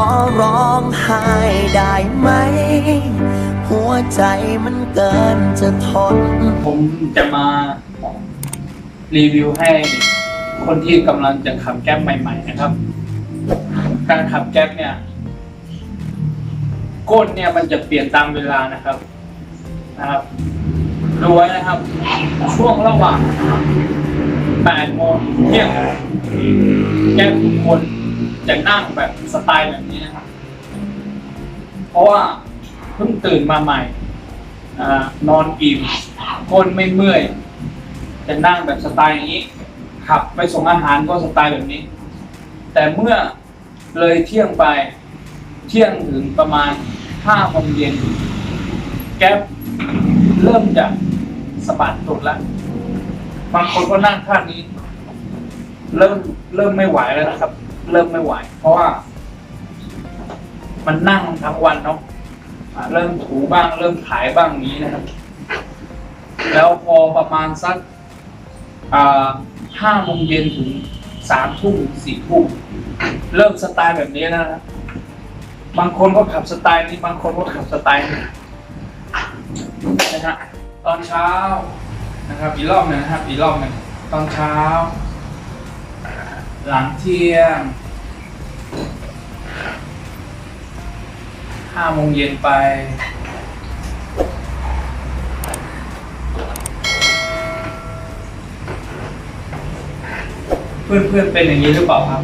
อร้องไห้ได้ไหม หัวใจมันเกินจะทน ผมจะมารีวิวให้คนที่กำลังจะขับแก๊ปใหม่ ๆ นะครับ การขับแก๊ปเนี่ยก้นเนี่ยมันจะเปลี่ยนตามเวลานะครับนะครับดูไว้นะครับ ช่วงระหว่าง8โมงถึงเที่ยงแก๊ปทุกคน จะนั่งแบบสไตล์แบบนี้นะครับ เพราะว่าเพิ่งตื่นมาใหม่อนอนอิ่มก้นไม่เมื่อยจะนั่งแบบสไตล์อย่างนี้ ขับไปส่งอาหารก็สไตล์แบบนี้ แต่เมื่อเลยเที่ยงไปเที่ยงถึงประมาณห้าโมงเย็น แก๊ปเริ่มจะสะบัดตุดแล้วบางคนก็นั่งท่านี้ เริ่มเริ่มไม่ไหวแล้วนะครับ เริ่มไม่ไหว เพราะว่า มันนั่งทั้งวันเนาะอ่าเริ่มถูบ้าง เริ่มขายบ้างอย่างนี้นะครับ แล้วพอประมาณสักห้าโมงเย็นถึงสามทุ่มสี่ทุ่มเริ่มสไตล์แบบนี้นะครับบางคนก็ขับสไตล์นี้บางคนก็ขับสไตล์นี้นะฮะตอนเช้านะครับอีกรอบหนึ่งนะครับอีกรอบหนึ่งตอนเช้า หลังเที่ยงห้าโมงเย็นไป เพื่อนๆเป็นอย่างนี้หรือเปล่าครับ